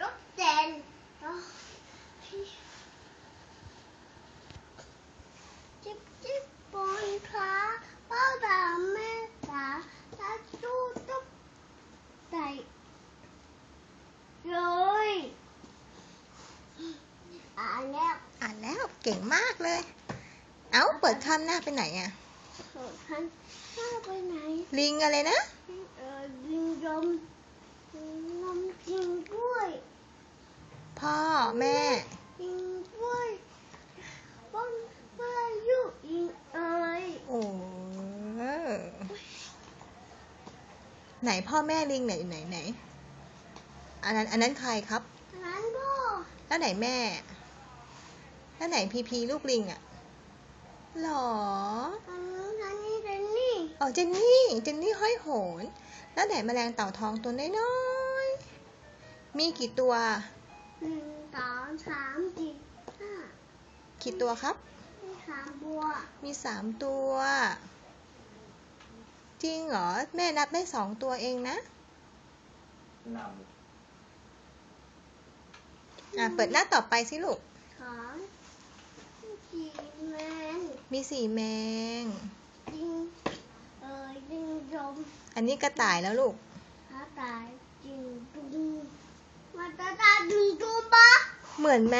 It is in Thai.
รถแดนจิ๊บจิ๊บบนขาพ่อดาแม่ตาตาจูตุ๊บใส่เลยอ่านแล้วอ่านแล้วเก่งมากเลย เอ้า เปิดคำหน้าไปไหนอะโหท่านข้าไปไหน ลิงอะไรนะเออยิงยมยิงยมจริงด้วย พ่อ แม่จริงด้วยป้องพายุยิงเอ้ยโอ้ไหนพ่อแม่ลิงไหนไหนไหน อันนั้นอันนั้นใครครับร้านพ่อแล้วไหนแม่ แล้วไหนพีพีลูกลิงอะหรออันนี้อันนี้เจนนี่อ๋อเจนนี่ เจนนี่ห้อยโหน แล้วไหนแมลงเต่าทองตัวน้อยๆมีกี่ตัวหนึ่ง สองสามสี่ห้ากี่ตัวครับ มีสามบัวมีสามตัว จริงเหรอ แม่นับได้สองตัวเองนะอะเปิดหน้าต่อไปสิลูก สองสี่แมนมีสี่แมงยิงเอ้ยยิงยมอันนี้กระต่ายแล้วลูกหาตายยิงตุ้งมาตาตาดึงตัวปะ เหมือนไหม